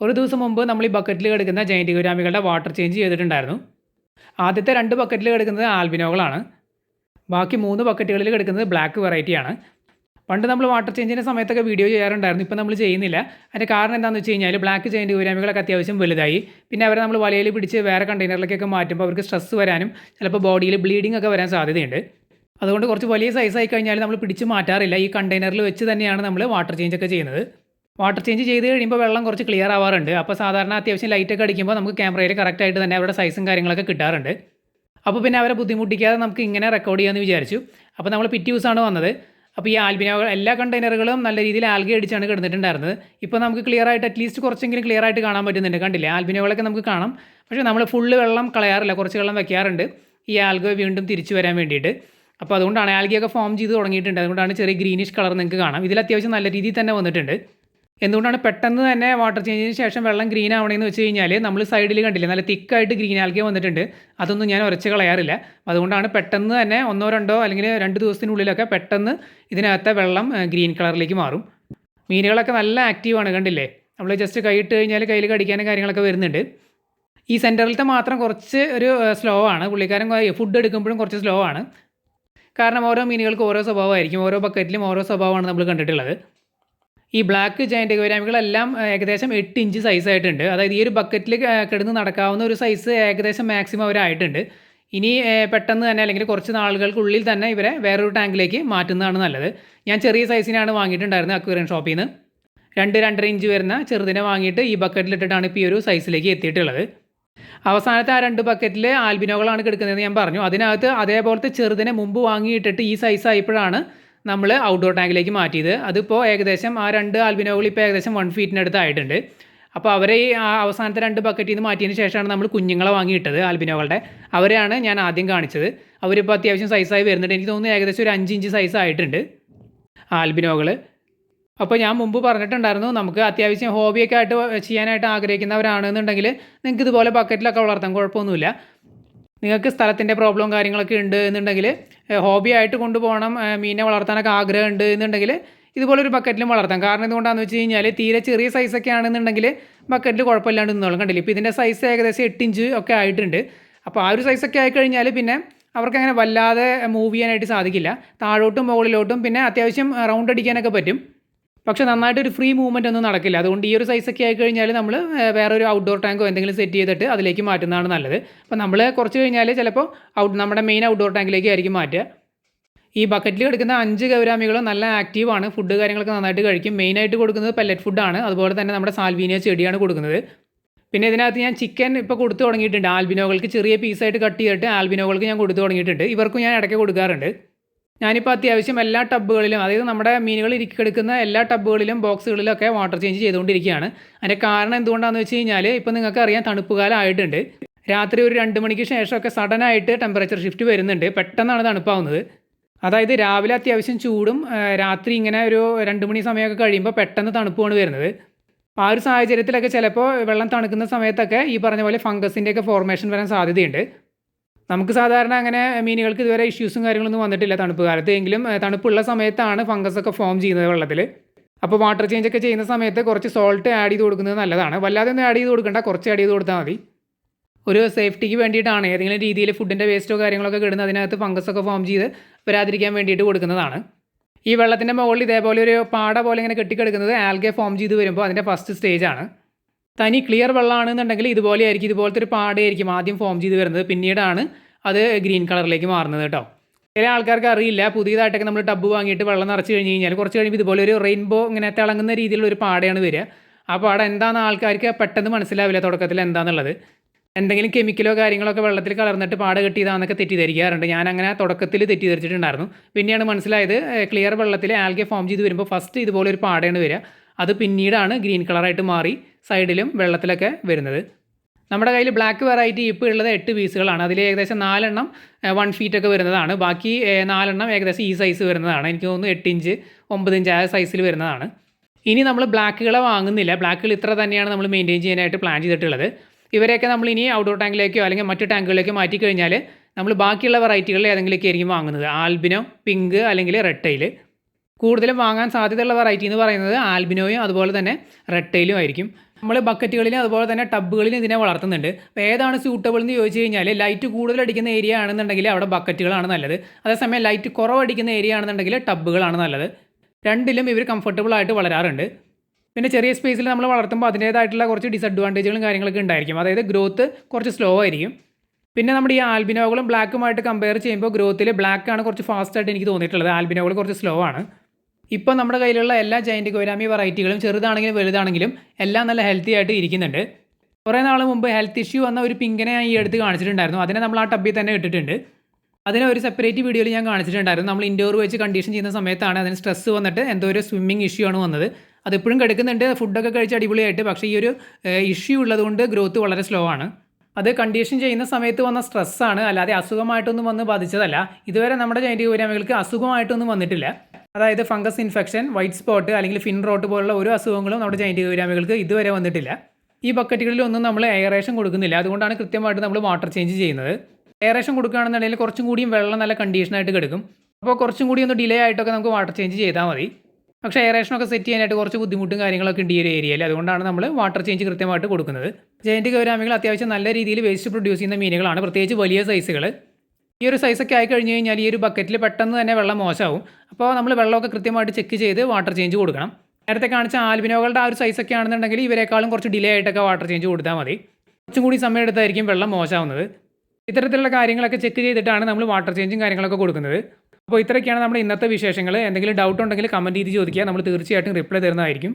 ഒരു ദിവസം മുമ്പ് നമ്മൾ ഈ ബക്കറ്റിൽ കിടക്കുന്ന ജൈന്റ് ഗുരാമികളുടെ വാട്ടർ ചേഞ്ച് ചെയ്തിട്ടുണ്ടായിരുന്നു. ആദ്യത്തെ രണ്ട് ബക്കറ്റിൽ കിടക്കുന്നത് ആൽബിനോകളാണ്. ബാക്കി മൂന്ന് ബക്കറ്റുകളിൽ കിടക്കുന്നത് ബ്ലാക്ക് വെറൈറ്റിയാണ് പണ്ട് നമ്മൾ വാട്ടർ ചേഞ്ചിന്റെ സമയത്തൊക്കെ വീഡിയോ ചെയ്യാറുണ്ടായിരുന്നു. ഇപ്പോൾ നമ്മൾ ചെയ്യുന്നില്ല. അതിന്റെ കാരണം എന്താണെന്ന് വെച്ച് കഴിഞ്ഞാൽ ബ്ലാക്ക് ജൈന്റ് ഗുരാമികളൊക്കെ അത്യാവശ്യം വലുതായി. പിന്നെ അവരെ നമ്മൾ വലയിൽ പിടിച്ച് വേറെ കണ്ടെയ്നറിലേക്കൊക്കെ മാറ്റുമ്പോൾ അവർക്ക് സ്ട്രെസ് വരാനും ചിലപ്പോൾ ബോഡിയിൽ ബ്ലീഡിംഗ് ഒക്കെ വരാൻ സാധ്യതയുണ്ട്. അതുകൊണ്ട് കുറച്ച് വലിയ സൈസായി കഴിഞ്ഞാൽ നമ്മൾ പിടിച്ച് മാറ്റാറില്ല. ഈ കണ്ടെയ്നറിൽ വെച്ച് തന്നെയാണ് നമ്മൾ വാട്ടർ ചേഞ്ച് ഒക്കെ ചെയ്യുന്നത്. വാട്ടർ ചേഞ്ച് ചെയ്ത് കഴിയുമ്പോൾ വെള്ളം കുറച്ച് ക്ലിയർ ആവാറുണ്ട്. അപ്പോൾ സാധാരണ അത്യാവശ്യം ലൈറ്റൊക്കെ അടിക്കുമ്പോൾ നമുക്ക് ക്യാമറയിൽ കറക്റ്റായിട്ട് തന്നെ അവരുടെ സൈസും കാര്യങ്ങളൊക്കെ കിട്ടാറുണ്ട്. അപ്പോൾ പിന്നെ അവരെ ബുദ്ധിമുട്ടിക്കാതെ നമുക്ക് ഇങ്ങനെ റെക്കോർഡ് ചെയ്യാമെന്ന് വിചാരിച്ചു. അപ്പോൾ നമ്മൾ പിറ്റി ദിവസമാണ് വന്നത്. അപ്പോൾ ഈ ആൽബിനോ എല്ലാ കണ്ടെയ്നറുകളും നല്ല രീതിയിൽ ആൽഗി അടിച്ചാണ് കിടന്നിട്ടുണ്ടായിരുന്നത്. ഇപ്പോൾ നമുക്ക് ക്ലിയർ ആയിട്ട് അറ്റ്ലീസ്റ്റ് കുറച്ചെങ്കിലും ക്ലിയർ ആയിട്ട് കാണാൻ പറ്റുന്നുണ്ട്. കണ്ടില്ലേ? ആൽബിനോകളൊക്കെ നമുക്ക് കാണാം. പക്ഷേ നമ്മൾ ഫുള്ള് വെള്ളം കളയാറില്ല. കുറച്ച് വെള്ളം വെക്കാറുണ്ട്. ഈ ആൽഗ വീണ്ടും തിരിച്ചു വരാൻ വേണ്ടിയിട്ട്. അപ്പോൾ അതുകൊണ്ടാണ് ആൽഗിയൊക്കെ ഫോം ചെയ്ത് തുടങ്ങിയിട്ടുണ്ട്. അതുകൊണ്ടാണ് ചെറിയ ഗ്രീനിഷ് കളർ നിങ്ങൾക്ക് കാണാം. ഇതിൽ അത്യാവശ്യം നല്ല രീതിയിൽ തന്നെ വന്നിട്ടുണ്ട്. എന്തുകൊണ്ടാണ് പെട്ടെന്ന് തന്നെ വാട്ടർ ചേഞ്ചിന് ശേഷം വെള്ളം ഗ്രീൻ ആവണമെന്ന് വെച്ച് കഴിഞ്ഞാൽ നമ്മൾ സൈഡിൽ കണ്ടില്ലേ നല്ല തിക്കായിട്ട് ഗ്രീൻ ആൽഗേ വന്നിട്ടുണ്ട്. അതൊന്നും ഞാൻ ഉരച്ച് കളയാറില്ല. അതുകൊണ്ടാണ് പെട്ടെന്ന് തന്നെ ഒന്നോ രണ്ടോ അല്ലെങ്കിൽ രണ്ട് ദിവസത്തിനുള്ളിലൊക്കെ പെട്ടെന്ന് ഇതിനകത്തെ വെള്ളം ഗ്രീൻ കളറിലേക്ക് മാറും. മീനുകളൊക്കെ നല്ല ആക്റ്റീവാണ് കണ്ടില്ലേ? നമ്മൾ ജസ്റ്റ് കൈയിട്ട് കഴിഞ്ഞാൽ കയ്യിൽ കടിക്കാനും കാര്യങ്ങളൊക്കെ വരുന്നുണ്ട്. ഈ സെന്ററിലത്തെ മാത്രം കുറച്ച് ഒരു സ്ലോ ആണ്. പുള്ളിക്കാരൻ ഫുഡ് എടുക്കുമ്പോഴും കുറച്ച് സ്ലോ ആണ്. കാരണം ഓരോ മീനുകൾക്ക് ഓരോ സ്വഭാവമായിരിക്കും. ഓരോ ബക്കറ്റിലും ഓരോ സ്വഭാവമാണ് നമ്മൾ കണ്ടിട്ടുള്ളത്. ഈ ബ്ലാക്ക് ജയന്റ് ഗൗരാമികളെല്ലാം ഏകദേശം എട്ട് ഇഞ്ച് സൈസ് ആയിട്ടുണ്ട്. അതായത് ഈ ഒരു ബക്കറ്റിൽ കിടന്ന് നടക്കാവുന്ന ഒരു സൈസ് ഏകദേശം മാക്സിമം അവരായിട്ടുണ്ട്. ഇനി പെട്ടെന്ന് തന്നെ അല്ലെങ്കിൽ കുറച്ച് നാളുകൾക്കുള്ളിൽ തന്നെ ഇവരെ വേറൊരു ടാങ്കിലേക്ക് മാറ്റുന്നതാണ് നല്ലത്. ഞാൻ ചെറിയ സൈസിനാണ് വാങ്ങിയിട്ടുണ്ടായിരുന്നത് അക്വേറിയം ഷോപ്പിൽ നിന്ന് രണ്ട് രണ്ടര ഇഞ്ച് വരുന്ന ചെറുതിനെ വാങ്ങിയിട്ട് ഈ ബക്കറ്റിലിട്ടിട്ടാണ് ഇപ്പോൾ ഈ ഒരു സൈസിലേക്ക് എത്തിയിട്ടുള്ളത്. അവസാനത്തെ ആ രണ്ട് ബക്കറ്റിൽ ആൽബിനോകളാണ് കിടക്കുന്നതെന്ന് ഞാൻ പറഞ്ഞു. അതിനകത്ത് അതേപോലത്തെ ചെറുതിനെ മുമ്പ് വാങ്ങിയിട്ടിട്ട് ഈ സൈസ് ആയപ്പോഴാണ് നമ്മൾ ഔട്ട്ഡോർ ടാങ്കിലേക്ക് മാറ്റിയത്. അതിപ്പോൾ ഏകദേശം ആ രണ്ട് ആൽബിനോകൾ ഇപ്പോൾ ഏകദേശം വൺ ഫീറ്റിനടുത്ത് ആയിട്ടുണ്ട് അപ്പോൾ അവരെ ഈ അവസാനത്തെ രണ്ട് ബക്കറ്റിൽ നിന്ന് മാറ്റിയതിന് ശേഷമാണ് നമ്മൾ കുഞ്ഞുങ്ങളെ വാങ്ങിയിട്ടത് ആൽബിനോകളുടെ. അവരെയാണ് ഞാൻ ആദ്യം കാണിച്ചത്. അവരിപ്പോൾ അത്യാവശ്യം സൈസായി വരുന്നുണ്ട്. എനിക്ക് തോന്നുന്നു ഏകദേശം ഒരു അഞ്ച് ഇഞ്ച് സൈസ് ആയിട്ടുണ്ട് ആൽബിനോകൾ അപ്പോൾ ഞാൻ മുമ്പ് പറഞ്ഞിട്ടുണ്ടായിരുന്നു നമുക്ക് അത്യാവശ്യം ഹോബിയൊക്കെ ആയിട്ട് ചെയ്യാനായിട്ട് ആഗ്രഹിക്കുന്നവരാണെന്നുണ്ടെങ്കിൽ നിങ്ങൾക്ക് ഇതുപോലെ ബക്കറ്റിലൊക്കെ വളർത്താൻ കുഴപ്പമൊന്നുമില്ല. നിങ്ങൾക്ക് സ്ഥലത്തിന്റെ പ്രോബ്ലവും കാര്യങ്ങളൊക്കെ ഉണ്ട് എന്നുണ്ടെങ്കിൽ ഹോബി ആയിട്ട് കൊണ്ടുപോകണം മീനെ വളർത്താനൊക്കെ ആഗ്രഹം ഉണ്ട് എന്നുണ്ടെങ്കിൽ ഇതുപോലൊരു ബക്കറ്റിലും വളർത്താം. കാരണം എന്തുകൊണ്ടാണെന്ന് വെച്ച് കഴിഞ്ഞാൽ തീരെ ചെറിയ സൈസൊക്കെ ആണെന്നുണ്ടെങ്കിൽ ബക്കറ്റിൽ കുഴപ്പമില്ലാണ്ട് നിന്നോളും. കണ്ടില്ല? ഇപ്പോൾ ഇതിന്റെ സൈസ് ഏകദേശം എട്ട് ഇഞ്ച് ഒക്കെ ആയിട്ടുണ്ട്. അപ്പോൾ ആ ഒരു സൈസൊക്കെ ആയിക്കഴിഞ്ഞാൽ പിന്നെ അവർക്ക് അങ്ങനെ വല്ലാതെ മൂവ് ചെയ്യാനായിട്ട് സാധിക്കില്ല. താഴോട്ടും മുകളിലോട്ടും പിന്നെ അത്യാവശ്യം റൗണ്ട് അടിക്കാനൊക്കെ പറ്റും. പക്ഷെ നന്നായിട്ട് ഒരു ഫ്രീ മൂവ്മെന്റ് ഒന്നും നടക്കില്ല. അതുകൊണ്ട് ഈ ഒരു സൈസൊക്കെ ആയി കഴിഞ്ഞാൽ നമ്മൾ വേറെ ഒരു ഔട്ട്ഡോർ ടാങ്കോ എന്തെങ്കിലും സെറ്റ് ചെയ്തിട്ട് അതിലേക്ക് മാറ്റുന്നതാണ് നല്ലത്. അപ്പോൾ നമ്മൾ കുറച്ച് കഴിഞ്ഞാൽ ചിലപ്പോൾ ഔട്ട് നമ്മുടെ മെയിൻ ഔട്ട്ഡോർ ടാങ്കിലേക്ക് ആയിരിക്കും മാറ്റുക. ഈ ബക്കറ്റിൽ കിടക്കുന്ന അഞ്ച് ഗൗരാമികളും നല്ല ആക്റ്റീവാണ് ഫുഡ് കാര്യങ്ങളൊക്കെ നന്നായിട്ട് കഴിക്കും. മെയിനായിട്ട് കൊടുക്കുന്നത് പെല്ലറ്റ് ഫുഡാണ് അതുപോലെ തന്നെ നമ്മുടെ സാൽവീനിയ ചെടിയാണ് കൊടുക്കുന്നത്. പിന്നെ ഇതിനകത്ത് ഞാൻ ചിക്കൻ ഇപ്പോൾ കൊടുത്തു തുടങ്ങിയിട്ടുണ്ട്. ആൽബിനോകൾക്ക് ചെറിയ പീസായിട്ട് കട്ട് ചെയ്തിട്ട് ആൽബിനോകൾക്ക് ഞാൻ കൊടുത്തു തുടങ്ങിയിട്ടുണ്ട്. ഇവർക്കും ഞാൻ ഇടയ്ക്ക് കൊടുക്കാറുണ്ട്. ഞാനിപ്പോൾ അത്യാവശ്യം എല്ലാ ടബ്ബുകളിലും അതായത് നമ്മുടെ മീനുകൾ ഇരിക്കി കിടക്കുന്ന എല്ലാ ടബ്ബുകളിലും ബോക്സുകളിലൊക്കെ വാട്ടർ ചേഞ്ച് ചെയ്തുകൊണ്ടിരിക്കുകയാണ്. അതിന്റെ കാരണം എന്തുകൊണ്ടാണെന്ന് വെച്ച് കഴിഞ്ഞാൽ ഇപ്പോൾ നിങ്ങൾക്ക് അറിയാം തണുപ്പ് കാലം ആയിട്ടുണ്ട്. രാത്രി ഒരു രണ്ട് മണിക്ക് ശേഷമൊക്കെ സഡനായിട്ട് ടെമ്പറേച്ചർ ഷിഫ്റ്റ് വരുന്നുണ്ട്. പെട്ടെന്നാണ് തണുപ്പാവുന്നത്. അതായത് രാവിലെ അത്യാവശ്യം ചൂടും രാത്രി ഇങ്ങനെ ഒരു രണ്ട് മണി സമയമൊക്കെ കഴിയുമ്പോൾ പെട്ടെന്ന് തണുപ്പാണ് വരുന്നത്. ആ ഒരു സാഹചര്യത്തിലൊക്കെ ചിലപ്പോൾ വെള്ളം തണുക്കുന്ന സമയത്തൊക്കെ ഈ പറഞ്ഞ പോലെ ഫംഗസിന്റെയൊക്കെ ഫോർമേഷൻ വരാൻ സാധ്യതയുണ്ട്. നമുക്ക് സാധാരണ അങ്ങനെ മീനുകൾക്ക് ഇതുവരെ ഇഷ്യൂസും കാര്യങ്ങളൊന്നും വന്നിട്ടില്ല തണുപ്പ് കാലത്ത്. എങ്കിലും തണുപ്പുള്ള സമയത്താണ് ഫംഗസ് ഒക്കെ ഫോം ചെയ്യുന്നത് വെള്ളത്തിൽ അപ്പോൾ വാട്ടർ ചേഞ്ച് ഒക്കെ ചെയ്യുന്ന സമയത്ത് കുറച്ച് സോൾട്ട് ആഡ് ചെയ്ത് കൊടുക്കുന്നത് നല്ലതാണ്. വല്ലാതെ ഒന്നും ആഡ് ചെയ്ത് കൊടുക്കണ്ട കുറച്ച് ആഡ് ചെയ്ത് കൊടുത്താൽ മതി. ഒരു സേഫ്റ്റിക്ക് വേണ്ടിയിട്ടാണ് ഏതെങ്കിലും രീതിയിൽ ഫുഡിന്റെ വേസ്റ്റോ കാര്യങ്ങളൊക്കെ കിടന്ന് അതിനകത്ത് ഫംഗസ് ഒക്കെ ഫോം ചെയ്ത് വരാതിരിക്കാൻ വേണ്ടിയിട്ട് കൊടുക്കുന്നതാണ്. ഈ വെള്ളത്തിന്റെ മുകളിൽ ഇതേപോലെ ഒരു പാട പോലെ ഇങ്ങനെ കെട്ടിക്കിടക്കുന്നത് ആൽഗെ ഫോം ചെയ്ത് വരുമ്പോൾ അതിന്റെ ഫസ്റ്റ് സ്റ്റേജാണ് തനി ക്ലിയർ വെള്ളമാണെന്നുണ്ടെങ്കിൽ ഇതുപോലെ ആയിരിക്കും ഇതുപോലത്തെ ഒരു പാടയായിരിക്കും ആദ്യം ഫോം ചെയ്ത് വരുന്നത്. പിന്നീടാണ് അത് ഗ്രീൻ കളറിലേക്ക് മാറുന്നത് കേട്ടോ. ചില ആൾക്കാർക്ക് അറിയില്ല പുതിയതായിട്ടൊക്കെ നമ്മൾ ടബ് വാങ്ങിയിട്ട് വെള്ളം നിറച്ച് കഴിഞ്ഞ് കഴിഞ്ഞാൽ കുറച്ച് കഴിയുമ്പോൾ ഇതുപോലെ ഒരു റെയിൻബോ ഇങ്ങനെ തിളങ്ങുന്ന രീതിയിലുള്ള ഒരു പാടയാണ് വരിക. ആ പാട എന്താണെന്ന് ആൾക്കാർക്ക് പെട്ടെന്ന് മനസ്സിലാവില്ല തുടക്കത്തിൽ എന്താണെന്നുള്ളത് എന്തെങ്കിലും കെമിക്കലോ കാര്യങ്ങളോ ഒക്കെ വെള്ളത്തിൽ കലർന്നിട്ട് പാട കെട്ടിയതാണെന്നൊക്കെ തെറ്റിദ്ധരിക്കാറുണ്ട്. ഞാൻ അങ്ങനെ തുടക്കത്തിൽ തെറ്റിദ്ധരിച്ചിട്ടുണ്ടായിരുന്നു. പിന്നെയാണ് മനസ്സിലായത് ക്ലിയർ വെള്ളത്തിൽ ആൽഗെ ഫോം ചെയ്ത് വരുമ്പോൾ ഫസ്റ്റ് ഇതുപോലെ ഒരു പാടയാണ് വരിക. അത് പിന്നീടാണ് ഗ്രീൻ കളറായിട്ട് മാറി. സൈഡിലും വെള്ളത്തിലൊക്കെ വരുന്നത്. നമ്മുടെ കയ്യിൽ ബ്ലാക്ക് വെറൈറ്റി ഇപ്പോൾ ഉള്ളത് എട്ട് പീസുകളാണ് അതിൽ ഏകദേശം നാലെണ്ണം വൺ ഫീറ്റ് ഒക്കെ വരുന്നതാണ്. ബാക്കി നാലെണ്ണം ഏകദേശം ഈ സൈസ് വരുന്നതാണ്. എനിക്ക് തോന്നുന്നു എട്ട് ഇഞ്ച് ഒമ്പത് ഇഞ്ച് ആ സൈസിൽ വരുന്നതാണ്. ഇനി നമ്മൾ ബ്ലാക്കുകളെ വാങ്ങുന്നില്ല. ബ്ലാക്കുകൾ ഇത്ര തന്നെയാണ് നമ്മൾ മെയിന്റെയിൻ ചെയ്യാനായിട്ട് പ്ലാൻ ചെയ്തിട്ടുള്ളത്. ഇവരെയൊക്കെ നമ്മൾ ഇനി ഔട്ട്ഡോർ ടാങ്കിലേക്കോ അല്ലെങ്കിൽ മറ്റു ടാങ്കുകളിലേക്കോ മാറ്റി കഴിഞ്ഞാൽ നമ്മൾ ബാക്കിയുള്ള വെറൈറ്റികളിൽ ഏതെങ്കിലുമൊക്കെ ആയിരിക്കും വാങ്ങുന്നത്. ആൽബിനോ പിങ്ക് അല്ലെങ്കിൽ റെട്ടയിൽ കൂടുതലും വാങ്ങാൻ സാധ്യതയുള്ള വെറൈറ്റി എന്ന് പറയുന്നത് ആൽബിനോയും അതുപോലെ തന്നെ റെട്ടയിലും ആയിരിക്കും. നമ്മൾ ബക്കറ്റുകളിലും അതുപോലെ തന്നെ ടബുകളിലും ഇതിനെ വളർത്തുന്നുണ്ട്. അപ്പോൾ ഏതാണ് സ്യൂട്ടബിൾ എന്ന് ചോദിച്ചു കഴിഞ്ഞാൽ ലൈറ്റ് കൂടുതൽ അടിക്കുന്ന ഏരിയ ആണെന്നുണ്ടെങ്കിൽ അവിടെ ബക്കറ്റുകളാണ് നല്ലത്. അതേസമയം ലൈറ്റ് കുറവടിക്കുന്ന ഏരിയ ആണെന്നുണ്ടെങ്കിൽ ടബുകളാണ് നല്ലത്. രണ്ടിലും ഇവർ കംഫർട്ടബിൾ ആയിട്ട് വളരാറുണ്ട്. പിന്നെ ചെറിയ സ്പേസിൽ നമ്മൾ വളർത്തുമ്പോൾ അതിന്റേതായിട്ടുള്ള കുറച്ച് ഡിസഡ്വാന്റേജുകളും കാര്യങ്ങളൊക്കെ ഉണ്ടായിരിക്കും. അതായത് ഗ്രോത്ത് കുറച്ച് സ്ലോ ആയിരിക്കും. പിന്നെ നമ്മുടെ ഈ ആൽബിനോകളും ബ്ലാക്കുമായിട്ട് കമ്പയർ ചെയ്യുമ്പോൾ ഗ്രോത്തിൽ ബ്ലാക്ക് ആണ് കുറച്ച് ഫാസ്റ്റായിട്ട് എനിക്ക് തോന്നിയിട്ടുള്ളത്. ആൽബിനോകൾ കുറച്ച് സ്ലോ ആണ്. ഇപ്പോൾ നമ്മുടെ കയ്യിലുള്ള എല്ലാ ജയന്റ് ഗോരാമി വെറൈറ്റികളും ചെറുതാണെങ്കിലും വലുതാണെങ്കിലും എല്ലാം നല്ല ഹെൽത്തി ആയിട്ട് ഇരിക്കുന്നുണ്ട്. കുറേ നാൾ മുമ്പ് ഹെൽത്ത് ഇഷ്യൂ വന്ന ഒരു പിങ്കിനെ ഞാൻ ഈ അടുത്ത് കാണിച്ചിട്ടുണ്ടായിരുന്നു. അതിനെ നമ്മൾ ആ ടബ്ബിൽ തന്നെ ഇട്ടിട്ടുണ്ട്. അതിനെ ഒരു സെപ്പറേറ്റ് വീഡിയോയിൽ ഞാൻ കാണിച്ചിട്ടുണ്ടായിരുന്നു. നമ്മൾ ഇൻഡോർ വെച്ച് കണ്ടീഷൻ ചെയ്യുന്ന സമയത്താണ് അതിന് സ്ട്രെസ് വന്നിട്ട് എന്തോ ഒരു സ്വിമ്മിങ് ഇഷ്യൂ ആണ് വന്നത്. അതിപ്പോഴും കിടക്കുന്നുണ്ട് ഫുഡൊക്കെ കഴിച്ച് അടിപൊളിയായിട്ട്. പക്ഷേ ഈ ഒരു ഇഷ്യൂ ഉള്ളതുകൊണ്ട് ഗ്രോത്ത് വളരെ സ്ലോ ആണ്. അത് കണ്ടീഷൻ ചെയ്യുന്ന സമയത്ത് വന്ന സ്ട്രെസ്സാണ് അല്ലാതെ അസുഖമായിട്ടൊന്നും വന്ന് ബാധിച്ചതല്ല. ഇതുവരെ നമ്മുടെ ജൈന്റ് ഗോരാമികൾക്ക് അസുഖമായിട്ടൊന്നും വന്നിട്ടില്ല. അതായത് ഫംഗസ് ഇൻഫെക്ഷൻ വൈറ്റ് സ്പോട്ട് അല്ലെങ്കിൽ ഫിൻ റോട്ട് പോലുള്ള ഒരു അസുഖങ്ങളും നമ്മുടെ ജൈന്റിക് ഗോരാമികൾക്ക് ഇതുവരെ വന്നിട്ടില്ല. ഈ ബക്കറ്റുകളിലൊന്നും നമ്മൾ എയറേഷൻ കൊടുക്കുന്നില്ല. അതുകൊണ്ടാണ് കൃത്യമായിട്ട് നമ്മൾ വാട്ടർ ചേഞ്ച് ചെയ്യുന്നത്. എയറേഷൻ കൊടുക്കുകയാണെന്നുണ്ടെങ്കിൽ കുറച്ചും കൂടിയും വെള്ളം നല്ല കണ്ടീഷനായിട്ട് കിടക്കും. അപ്പോൾ കുറച്ചും കൂടി ഒന്ന് ഡിലേ ആയിട്ടൊക്കെ നമുക്ക് വാട്ടർ ചേഞ്ച് ചെയ്താൽ മതി. പക്ഷേ എയറേഷനൊക്കെ സെറ്റ് ചെയ്യാനായിട്ട് കുറച്ച് ബുദ്ധിമുട്ടും കാര്യങ്ങളൊക്കെ ഉണ്ട് ഈ ഒരു ഏരിയയിൽ അതുകൊണ്ടാണ് നമ്മൾ വാട്ടർ ചേഞ്ച് കൃത്യമായിട്ട് കൊടുക്കുന്നത്. ജയന്റ് ഗൗരാമികൾ അത്യാവശ്യം നല്ല രീതിയിൽ വേസ്റ്റ് പ്രൊഡ്യൂസ് ചെയ്യുന്ന മീനുകളാണ്. പ്രത്യേകിച്ച് വലിയ സൈസുകൾ ഈ ഒരു സൈസൊക്കെ ആയി കഴിഞ്ഞ് കഴിഞ്ഞാൽ ഈ ഒരു ബക്കറ്റിൽ പെട്ടെന്ന് തന്നെ വെള്ളം മോശമാവും. അപ്പോൾ നമ്മൾ വെള്ളമൊക്കെ കൃത്യമായിട്ട് ചെക്ക് ചെയ്ത് വാട്ടർ ചേഞ്ച് കൊടുക്കണം. നേരത്തെ കാണിച്ച ആൽബിനോകളുടെ ആ ഒരു സൈസൊക്കെ ആണെന്നുണ്ടെങ്കിൽ ഇവരെക്കാളും കുറച്ച് ഡിലേ ആയിട്ടൊക്കെ വാട്ടർ ചേഞ്ച് കൊടുത്താൽ മതി. കുറച്ചും കൂടി സമയം എടുത്തായിരിക്കും വെള്ളം മോശമാവുന്നത്. ഇത്തരത്തിലുള്ള കാര്യങ്ങളൊക്കെ ചെക്ക് ചെയ്തിട്ടാണ് നമ്മൾ വാട്ടർ ചേഞ്ചും കാര്യങ്ങളൊക്കെ കൊടുക്കുന്നത്. അപ്പോൾ ഇത്രയൊക്കെയാണ് നമ്മുടെ ഇന്നത്തെ വിശേഷങ്ങൾ എന്തെങ്കിലും ഡൗട്ട് ഉണ്ടെങ്കിൽ കമന്റ് ചെയ്ത് ചോദിക്കുക. നമ്മൾ തീർച്ചയായിട്ടും റിപ്ലൈ തരുന്നതായിരിക്കും.